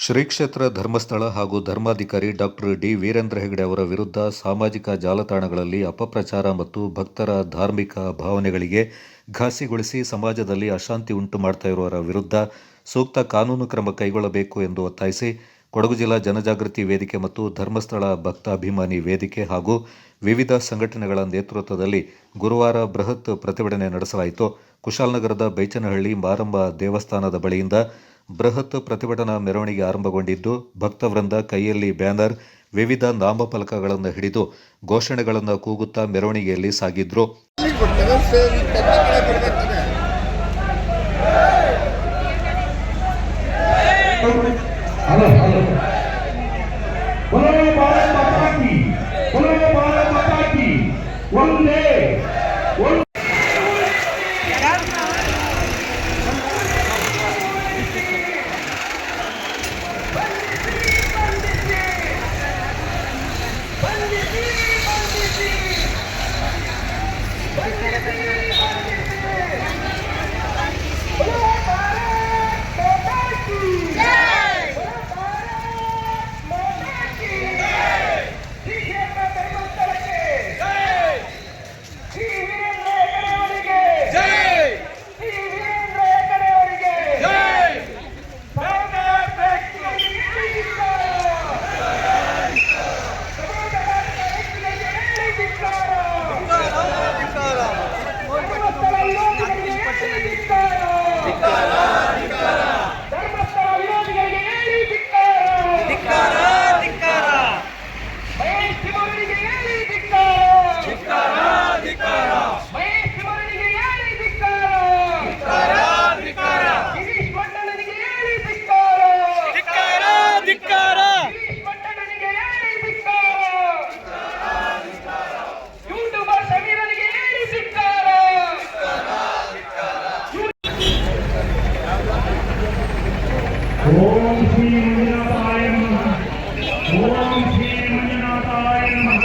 ಶ್ರೀ ಕ್ಷೇತ್ರ ಧರ್ಮಸ್ಥಳ ಹಾಗೂ ಧರ್ಮಾಧಿಕಾರಿ ಡಾಕ್ಟರ್ ಡಿ ವೀರೇಂದ್ರ ಹೆಗಡೆ ಅವರ ವಿರುದ್ಧ ಸಾಮಾಜಿಕ ಜಾಲತಾಣಗಳಲ್ಲಿ ಅಪಪ್ರಚಾರ ಮತ್ತು ಭಕ್ತರ ಧಾರ್ಮಿಕ ಭಾವನೆಗಳಿಗೆ ಘಾಸಿಗೊಳಿಸಿ ಸಮಾಜದಲ್ಲಿ ಅಶಾಂತಿ ಉಂಟು ಮಾಡ್ತಾ ಇರುವವರ ವಿರುದ್ಧ ಸೂಕ್ತ ಕಾನೂನು ಕ್ರಮ ಕೈಗೊಳ್ಳಬೇಕು ಎಂದು ಒತ್ತಾಯಿಸಿ ಕೊಡಗು ಜಿಲ್ಲಾ ಜನಜಾಗೃತಿ ವೇದಿಕೆ ಮತ್ತು ಧರ್ಮಸ್ಥಳ ಭಕ್ತಾಭಿಮಾನಿ ವೇದಿಕೆ ಹಾಗೂ ವಿವಿಧ ಸಂಘಟನೆಗಳ ನೇತೃತ್ವದಲ್ಲಿ ಗುರುವಾರ ಬೃಹತ್ ಪ್ರತಿಭಟನೆ ನಡೆಸಲಾಯಿತು. ಕುಶಾಲನಗರದ ಬೈಚನಹಳ್ಳಿ ಮಾರಮ್ಮ ದೇವಸ್ಥಾನದ ಬಳಿಯಿಂದ ಬೃಹತ್ ಪ್ರತಿಭಟನಾ ಮೆರವಣಿಗೆ ಆರಂಭಗೊಂಡಿದ್ದು ಭಕ್ತವೃಂದ ಕೈಯಲ್ಲಿ ಬ್ಯಾನರ್ ವಿವಿಧ ನಾಮಫಲಕಗಳನ್ನು ಹಿಡಿದು ಘೋಷಣೆಗಳನ್ನು ಕೂಗುತ್ತಾ ಮೆರವಣಿಗೆಯಲ್ಲಿ ಸಾಗಿದ್ರು. శ్రీ మంజునాథాయ నమ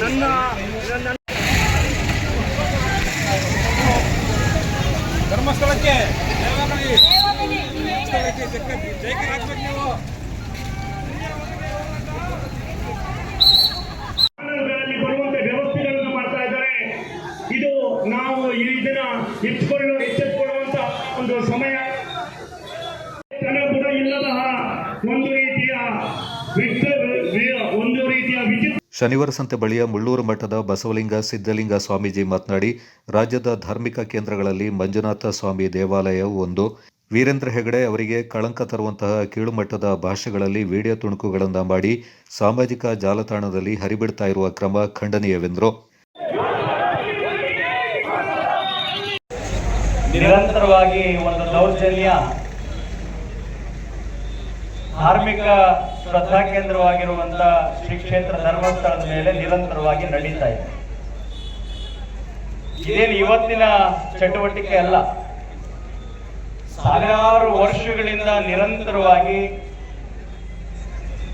ನನ್ನ ನನ್ನ ಧರ್ಮಸ್ಥಳಕ್ಕೆ ಧರ್ಮಸ್ಥಳಕ್ಕೆ ಜೈಕರ್ ಹಾಕ್ಬೇಕು ನೀವು ವಾಹನಗಳಲ್ಲಿ ಬರುವಂತೆ ವ್ಯವಸ್ಥೆಗಳನ್ನು ಮಾಡ್ತಾ ಇದ್ದಾರೆ ಇದು ನಾವು ಇದನ್ನ ಎತ್ಕೊಳ್ಳೋ ಎಚ್ಚೆತ್ತುಕೊಳ್ಳುವಂತ ಒಂದು ಸಮಯ ತನ ಗುಣ ಇಲ್ಲದ ಒಂದು ರೀತಿಯ ವಿಚಿತ್ರ ಒಂದು ರೀತಿಯ ವಿಚಿತ್ರ ಶನಿವಾರ ಸಂತೆ ಬಳಿಯ ಮುಳ್ಳೂರು ಮಠದ ಬಸವಲಿಂಗ ಸಿದ್ಧಲಿಂಗ ಸ್ವಾಮೀಜಿ ಮಾತನಾಡಿ, ರಾಜ್ಯದ ಧಾರ್ಮಿಕ ಕೇಂದ್ರಗಳಲ್ಲಿ ಮಂಜುನಾಥ ಸ್ವಾಮಿ ದೇವಾಲಯವು ಒಂದು. ವೀರೇಂದ್ರ ಹೆಗಡೆ ಅವರಿಗೆ ಕಳಂಕ ತರುವಂತಹ ಕೀಳುಮಟ್ಟದ ಭಾಷೆಗಳಲ್ಲಿ ವಿಡಿಯೋ ತುಣುಕುಗಳನ್ನು ಮಾಡಿ, ಸಾಮಾಜಿಕ ಜಾಲತಾಣದಲ್ಲಿ ಹರಿಬಿಡ್ತಾ ಇರುವ ಕ್ರಮ ಖಂಡನೀಯವೆಂದರು. ನಿರಂತರವಾಗಿ ಒಂದು ದೌರ್ಜನ್ಯ ಧಾರ್ಮಿಕ ಶ್ರದ್ಧಾ ಕೇಂದ್ರವಾಗಿರುವಂತಹ ಶ್ರೀ ಕ್ಷೇತ್ರ ಧರ್ಮಸ್ಥಳದ ಮೇಲೆ ನಿರಂತರವಾಗಿ ನಡೀತಾ ಇದೆ. ಇದೇನು ಇವತ್ತಿನ ಚಟುವಟಿಕೆ ಅಲ್ಲ. ಸಾವಿರಾರು ವರ್ಷಗಳಿಂದ ನಿರಂತರವಾಗಿ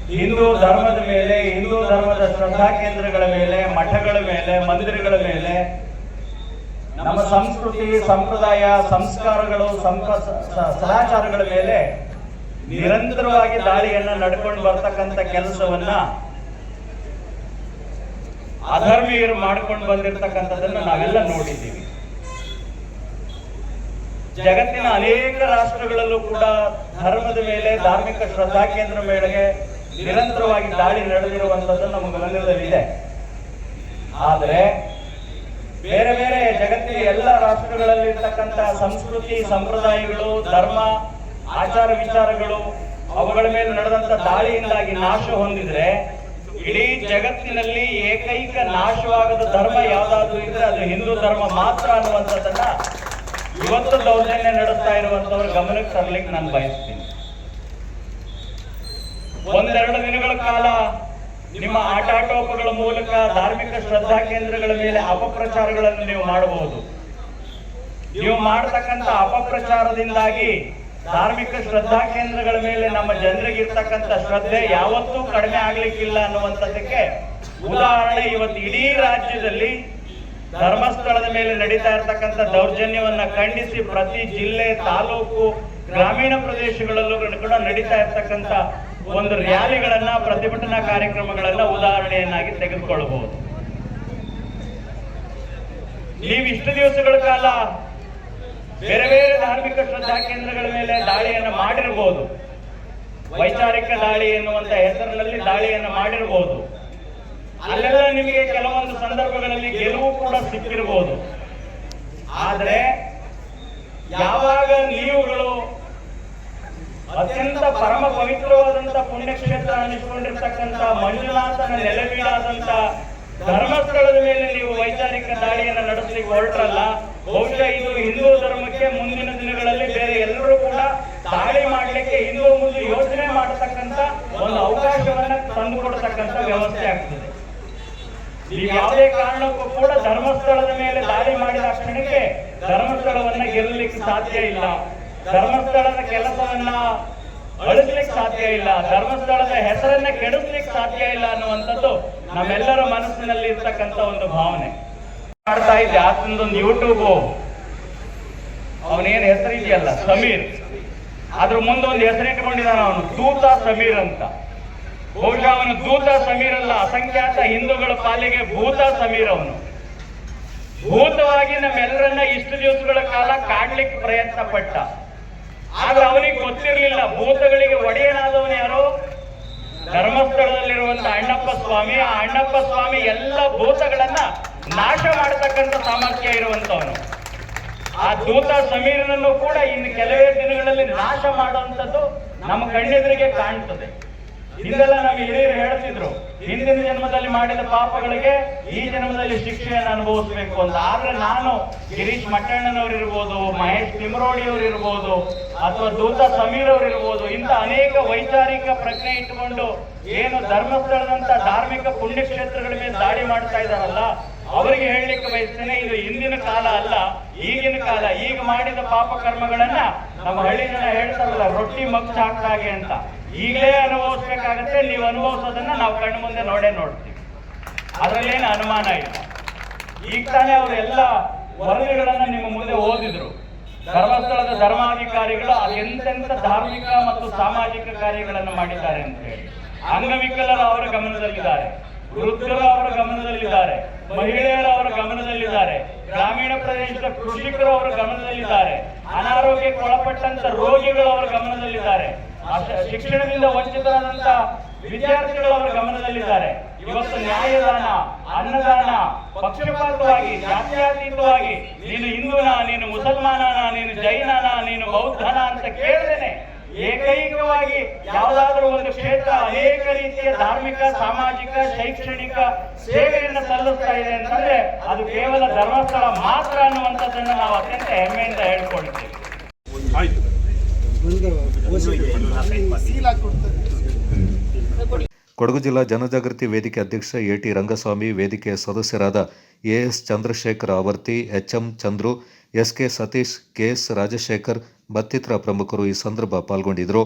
ಹಿಂದೂ ಧರ್ಮದ ಮೇಲೆ, ಹಿಂದೂ ಧರ್ಮದ ಶ್ರದ್ಧಾ ಕೇಂದ್ರಗಳ ಮೇಲೆ, ಮಠಗಳ ಮೇಲೆ, ಮಂದಿರಗಳ ಮೇಲೆ ನಮ್ಮ ಸಂಸ್ಕೃತಿ, ಸಂಪ್ರದಾಯ, ಸಂಸ್ಕಾರಗಳು ಸಂಪ್ರ- ಸಹಚಾರಗಳ ಮೇಲೆ ನಿರಂತರವಾಗಿ ದಾಳಿಯನ್ನ ನಡ್ಕೊಂಡು ಬರ್ತಕ್ಕಂಥ ಕೆಲಸವನ್ನ ಅಧರ್ಮೀಯರು ಮಾಡ್ಕೊಂಡು ಬಂದಿರತಕ್ಕಂಥದ್ದನ್ನ ನಾವೆಲ್ಲ ನೋಡಿದ್ದೀವಿ. ಜಗತ್ತಿನ ಅನೇಕ ರಾಷ್ಟ್ರಗಳಲ್ಲೂ ಕೂಡ ಧರ್ಮದ ಮೇಲೆ ಧಾರ್ಮಿಕ ಶ್ರದ್ಧಾ ಕೇಂದ್ರ ಮೇಲೆ ನಿರಂತರವಾಗಿ ದಾಳಿ ನಡೆದಿರುವಂತದ್ದು ನಮ್ಮ ಗಮನದಲ್ಲಿದೆ ಆದರೆ ಬೇರೆ ಬೇರೆ ಜಗತ್ತಿನ ಎಲ್ಲ ರಾಷ್ಟ್ರಗಳಲ್ಲಿ ಇರ್ತಕ್ಕಂಥ ಸಂಸ್ಕೃತಿ, ಸಂಪ್ರದಾಯಗಳು, ಧರ್ಮ ಆಚಾರ ವಿಚಾರಗಳು ಅವುಗಳ ಮೇಲೆ ನಡೆದಂತ ದಾಳಿಯಿಂದಾಗಿ ನಾಶ ಹೊಂದಿದ್ರೆ ಇಡೀ ಜಗತ್ತಿನಲ್ಲಿ ಏಕೈಕ ನಾಶವಾಗದ ಧರ್ಮ ಯಾವ್ದಾದ್ರು ಇದ್ರೆ ಅದು ಹಿಂದೂ ಧರ್ಮ ಮಾತ್ರ ಅನ್ನುವಂಥದ್ದನ್ನ ಇವತ್ತು ದೌರ್ಜನ್ಯ ನಡೆಸ್ತಾ ಇರುವಂತವ್ರ ಗಮನಕ್ಕೆ ತರ್ಲಿಕ್ಕೆ ನಾನು ಬಯಸ್ತೀನಿ. ಒಂದೆರಡು ದಿನಗಳ ಕಾಲ ನಿಮ್ಮ ಆಟಾಟೋಪಗಳ ಮೂಲಕ ಧಾರ್ಮಿಕ ಶ್ರದ್ಧಾ ಕೇಂದ್ರಗಳ ಮೇಲೆ ಅಪಪ್ರಚಾರಗಳನ್ನು ನೀವು ಮಾಡಬಹುದು. ನೀವು ಮಾಡತಕ್ಕಂತ ಅಪಪ್ರಚಾರದಿಂದಾಗಿ ಧಾರ್ಮಿಕ ಶ್ರದ್ಧಾ ಕೇಂದ್ರಗಳ ಮೇಲೆ ನಮ್ಮ ಜನರಿಗೆ ಇರ್ತಕ್ಕಂಥ ಶ್ರದ್ಧೆ ಯಾವತ್ತೂ ಕಡಿಮೆ ಆಗ್ಲಿಕ್ಕಿಲ್ಲ ಅನ್ನುವಂಥದ್ದಕ್ಕೆ ಉದಾಹರಣೆ ಇವತ್ತು ಇಡೀ ರಾಜ್ಯದಲ್ಲಿ ಧರ್ಮಸ್ಥಳದ ಮೇಲೆ ನಡೀತಾ ಇರತಕ್ಕಂಥ ದೌರ್ಜನ್ಯವನ್ನ ಖಂಡಿಸಿ ಪ್ರತಿ ಜಿಲ್ಲೆ, ತಾಲೂಕು, ಗ್ರಾಮೀಣ ಪ್ರದೇಶಗಳಲ್ಲೂ ಕೂಡ ನಡೀತಾ ಇರತಕ್ಕಂಥ ಒಂದು ರ್ಯಾಲಿಗಳನ್ನ, ಪ್ರತಿಭಟನಾ ಕಾರ್ಯಕ್ರಮಗಳನ್ನ ಉದಾಹರಣೆಯನ್ನಾಗಿ ತೆಗೆದುಕೊಳ್ಳಬಹುದು. ನೀವು ಇಷ್ಟು ದಿವಸಗಳ ಕಾಲ ಬೇರೆ ಧಾರ್ಮಿಕ ಶ್ರದ್ಧಾ ಕೇಂದ್ರಗಳ ಮೇಲೆ ದಾಳಿಯನ್ನು ಮಾಡಿರಬಹುದು ವೈಚಾರಿಕ ದಾಳಿ ಎನ್ನುವಂತ ಹೆಸರಿನಲ್ಲಿ ದಾಳಿಯನ್ನು ಮಾಡಿರಬಹುದು ಅಲ್ಲೆಲ್ಲ ನಿಮಗೆ ಕೆಲವೊಂದು ಸಂದರ್ಭಗಳಲ್ಲಿ ಗೆಲುವು ಕೂಡ ಸಿಕ್ಕಿರಬಹುದು ಆದರೆ ಯಾವಾಗ ನೀವುಗಳು ಅತ್ಯಂತ ಪರಮ ಪವಿತ್ರವಾದಂತ ಪುಣ್ಯಕ್ಷೇತ್ರ ಅನಿಸಿಕೊಂಡಿರ್ತಕ್ಕಂಥ ಮಂಜುನಾಥನ ನೆಲೆವೀಡಾದಂತ ಧರ್ಮಸ್ಥಳದ ಮೇಲೆ ನೀವು ವೈಚಾರಿಕ ದಾಳಿಯನ್ನು ನಡೆಸಲಿಕ್ಕೆ ಹೊರಟ್ರಲ್ಲ, ಬಹುಶಃ ಇದು ಹಿಂದೂ ಧರ್ಮಕ್ಕೆ ಮುಂದಿನ ದಿನಗಳಲ್ಲಿ ಬೇರೆ ಎಲ್ಲರೂ ಕೂಡ ದಾಳಿ ಮಾಡಲಿಕ್ಕೆ ಹಿಂದೂ ಮುಂದೆ ಯೋಚನೆ ಮಾಡತಕ್ಕಂತ ಒಂದು ಅವಕಾಶವನ್ನ ತಂದುಕೊಡ್ತಕ್ಕಂಥ ವ್ಯವಸ್ಥೆ ಆಗ್ತದೆ. ನೀವು ಯಾವುದೇ ಕಾರಣಕ್ಕೂ ಕೂಡ ಧರ್ಮಸ್ಥಳದ ಮೇಲೆ ದಾಳಿ ಮಾಡಿದ ಕ್ಷಣಕ್ಕೆ ಧರ್ಮಸ್ಥಳವನ್ನ ಗೆಲ್ಲಲಿಕ್ಕೆ ಸಾಧ್ಯ ಇಲ್ಲ. ಧರ್ಮಸ್ಥಳದ ಕೆಲಸವನ್ನ ಅಳಿಸ್ಲಿಕ್ಕೆ ಸಾಧ್ಯ ಇಲ್ಲ, ಧರ್ಮಸ್ಥಳದ ಹೆಸರನ್ನ ಕೆಡಿಸ್ಲಿಕ್ಕೆ ಸಾಧ್ಯ ಇಲ್ಲ ಅನ್ನುವಂಥದ್ದು ನಮ್ಮೆಲ್ಲರ ಮನಸ್ಸಿನಲ್ಲಿ ಇರ್ತಕ್ಕಂಥ ಒಂದು ಭಾವನೆ. ಮಾಡ್ತಾ ಇದ್ದೆ ಆತನದೊಂದು ಯೂಟ್ಯೂಬ್ ಅವನೇನ್ ಹೆಸರಿದೆಯಲ್ಲ, ಸಮೀರ್. ಅದ್ರ ಮುಂದೆ ಒಂದು ಹೆಸರು ಇಟ್ಕೊಂಡಿದ್ದಾನ ಅವನು, ದೂತ ಸಮೀರ್ ಅಂತ. ಬಹುಶಃ ಅವನು ದೂತ ಸಮೀರ್ ಅಲ್ಲ ಅಸಂಖ್ಯಾತ ಹಿಂದೂಗಳ ಪಾಲಿಗೆ ಭೂತ ಸಮೀರ್ ಅವನು. ಭೂತವಾಗಿ ನಮ್ಮೆಲ್ಲರನ್ನ ಇಷ್ಟು ದಿವಸಗಳ ಕಾಲ ಕಾಡ್ಲಿಕ್ಕೆ ಪ್ರಯತ್ನ ಪಟ್ಟ ಆದ್ರೆ ಅವನಿಗೆ ಗೊತ್ತಿರಲಿಲ್ಲ. ಭೂತಗಳಿಗೆ ಒಡೆಯನಾದವನು ಯಾರು? ಧರ್ಮಸ್ಥಳದಲ್ಲಿರುವಂತ ಅಣ್ಣಪ್ಪ ಸ್ವಾಮಿ. ಆ ಅಣ್ಣಪ್ಪ ಸ್ವಾಮಿ ಎಲ್ಲ ಭೂತಗಳನ್ನ ನಾಶ ಮಾಡತಕ್ಕಂತ ಸಾಮರ್ಥ್ಯ ಇರುವಂತವನು. ಆ ದೂತ ಸಮೀರನನ್ನು ಕೂಡ ಇನ್ನು ಕೆಲವೇ ದಿನಗಳಲ್ಲಿ ನಾಶ ಮಾಡುವಂಥದ್ದು ನಮ್ಮ ಕಣ್ಣೆದುರಿಗೆ ಕಾಣ್ತದೆ. ಹಿಂದೆಲ್ಲ ನಮ್ಮ ಹಿರಿಯರು ಹೇಳ್ತಿದ್ರು. ಹಿಂದಿನ ಜನ್ಮದಲ್ಲಿ ಮಾಡಿದ ಪಾಪಗಳಿಗೆ ಈ ಜನ್ಮದಲ್ಲಿ ಶಿಕ್ಷೆಯನ್ನು ಅನುಭವಿಸಬೇಕು ಅಂತ. ಆದ್ರೆ ನಾನು ಗಿರೀಶ್ ಮಟ್ಟಣ್ಣನವ್ರು ಇರ್ಬೋದು ಮಹೇಶ್ ತಿಮರೋಡಿ ಇರ್ಬೋದು ಅಥವಾ ದೂತ ಸಮೀರ್ ಇರ್ಬೋದು ಇಂಥ ಅನೇಕ ವೈಚಾರಿಕ ಪ್ರಜ್ಞೆ ಇಟ್ಟುಕೊಂಡು ಏನು ಧರ್ಮಸ್ಥಳದಂತ ಧಾರ್ಮಿಕ ಪುಣ್ಯಕ್ಷೇತ್ರಗಳ ಮೇಲೆ ದಾಳಿ ಮಾಡ್ತಾ ಇದ್ದಾರಲ್ಲ, ಅವರಿಗೆ ಹೇಳಲಿಕ್ಕೆ ಬಯಸ್ತೇನೆ, ಇದು ಹಿಂದಿನ ಕಾಲ ಅಲ್ಲ, ಈಗಿನ ಕಾಲ. ಈಗ ಮಾಡಿದ ಪಾಪ ಕರ್ಮಗಳನ್ನ ನಮ್ಮ ಹಳ್ಳಿ ಜನ ಹೇಳ್ತಾರಲ್ಲ, ರೊಟ್ಟಿ ಮಗ್ಚ ಹಾಕ್ತಾಗೆ ಅಂತ. ಈಗಲೇ ಅನುಭವಿಸ್ಬೇಕಾಗತ್ತೆ, ನೀವು ಅನುಭವಿಸೋದನ್ನ ನಾವು ಕಣ್ಣು ಮುಂದೆ ನೋಡೇ ನೋಡ್ತೀವಿ. ಅದರಲ್ಲೇನು ಅನುಮಾನ ಇಲ್ಲ. ಈಗ ತಾನೇ ಅವರು ಎಲ್ಲ ವರದಿಗಳನ್ನ ನಿಮ್ಮ ಮುಂದೆ ಓದಿದ್ರು. ಧರ್ಮಸ್ಥಳದ ಧರ್ಮಾಧಿಕಾರಿಗಳು ಎಂತೆಂತ ಧಾರ್ಮಿಕ ಮತ್ತು ಸಾಮಾಜಿಕ ಕಾರ್ಯಗಳನ್ನು ಮಾಡಿದ್ದಾರೆ ಅಂತ ಹೇಳಿ. ಅಂಗವಿಕಲರು ಅವರ ಗಮನದಲ್ಲಿದ್ದಾರೆ. ವೃದ್ಧರು ಅವರ ಗಮನದಲ್ಲಿದ್ದಾರೆ. ಮಹಿಳೆಯರು ಅವರ ಗಮನದಲ್ಲಿದ್ದಾರೆ. ಗ್ರಾಮೀಣ ಪ್ರದೇಶದ ಕೃಷಿಕರು ಅವರ ಗಮನದಲ್ಲಿದ್ದಾರೆ. ಅನಾರೋಗ್ಯಕ್ಕೆ ಒಳಪಟ್ಟಂತ ರೋಗಿಗಳು ಅವರ ಗಮನದಲ್ಲಿದ್ದಾರೆ. ಶಿಕ್ಷಣದಿಂದ ವಂಚಿತರಾದಂತ ವಿದ್ಯಾರ್ಥಿಗಳು ಅವರ ಗಮನದಲ್ಲಿದ್ದಾರೆ. ಇವತ್ತು ನ್ಯಾಯದಾನ, ಅನ್ನದಾನ, ಪಕ್ಷಪಾತವಾಗಿ, ಜಾತ್ಯಾತೀತವಾಗಿ, ನೀನು ಹಿಂದೂನ, ನೀನು ಮುಸಲ್ಮಾನನ, ನೀನು ಜೈನನ, ನೀನು ಬೌದ್ಧನ ಅಂತ ಕೇಳದೇನೆ ಏಕೈಕವಾಗಿ ಯಾವುದಾದ್ರೂ ಒಂದು ಕ್ಷೇತ್ರ ಅನೇಕ ರೀತಿಯ ಧಾರ್ಮಿಕ, ಸಾಮಾಜಿಕ, ಶೈಕ್ಷಣಿಕ ಸೇವೆಯನ್ನು ಸಲ್ಲಿಸ್ತಾ ಇದೆ ಅಂತಂದ್ರೆ ಅದು ಕೇವಲ ಧರ್ಮಸ್ಥಳ ಮಾತ್ರ ಅನ್ನುವಂಥದ್ದನ್ನು ನಾವು ಅತ್ಯಂತ ಹೆಮ್ಮೆಯಿಂದ ಹೇಳ್ಕೊಳ್ತೀವಿ ಕೊಡಗು ಜಿಲ್ಲಾ ಜನಜಾಗೃತಿ ವೇದಿಕೆ ಅಧ್ಯಕ್ಷ ಎಟಿ ರಂಗಸ್ವಾಮಿ ವೇದಿಕೆಯ ಸದಸ್ಯರಾದ A S Chandrashekar Avarthi H M Chandru S K Satish K S Rajashekar ಮತ್ತಿತರ ಪ್ರಮುಖರು ಈ ಸಂದರ್ಭ ಪಾಲ್ಗೊಂಡಿದ್ದರು.